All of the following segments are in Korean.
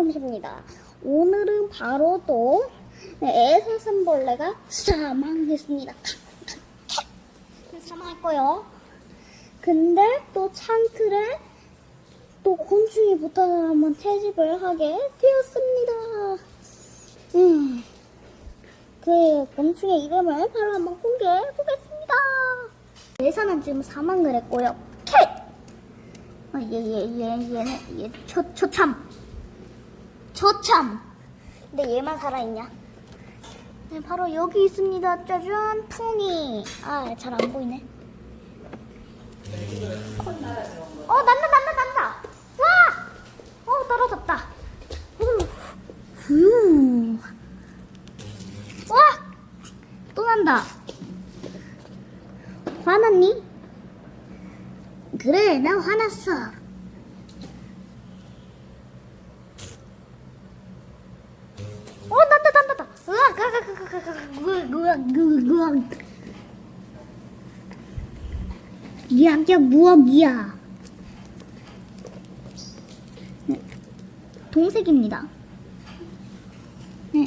솜씨입니다. 오늘은 바로 또 네, 애사슴벌레가 사망했습니다. 사망했고요. 근데 또 창틀에 또 곤충이 붙어서 한번 채집을 하게 되었습니다. 음, 그 곤충의 이름을 바로 한번 공개해 보겠습니다. 예사는 지금 사망을 했고요. 캣! 아, 얘, 얘, 얘, 얘는, 얘, 초, 초참. 초참. 근데 얘만 살아있냐? 네, 바로 여기 있습니다. 짜잔, 풍이. 아, 잘 안 보이네. 어, 난다, 난다, 난다. 와! 어, 떨어졌다. 후. 후. 와! 또 난다. 화났니? 그래, 나 화났어. 어, 이야기야 무엇이야? 네. 동색입니다. 네.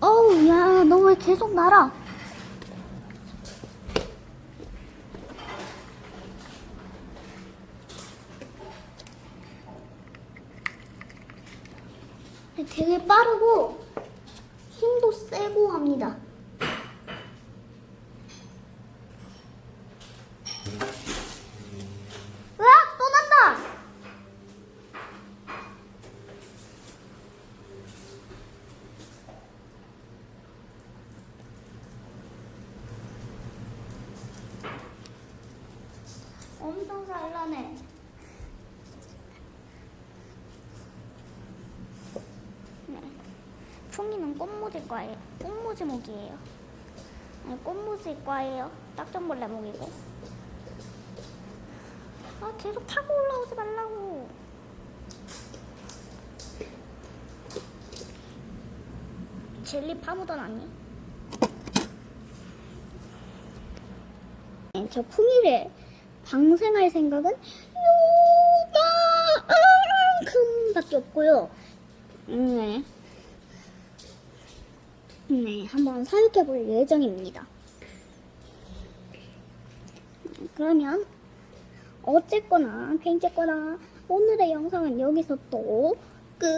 어우 야 너 왜 계속 날아? 되게 빠르고 힘도 세고 합니다. 으악! 또 난다! 엄청 잘나네. 네. 풍이는 꽃무지과예요. 꽃무지목이에요. 아니, 꽃무지과예요. 딱정벌레목이고. 아, 계속 타고 올라오지 말라고. 젤리 파묻어 놨니? 네, 저 풍이를 방생할 생각은 요만큼밖에 없고요. 네. 네, 한번 사육해 볼 예정입니다. 그러면 어쨌거나, 팽쨌거나, 오늘의 영상은 여기서 또 끝!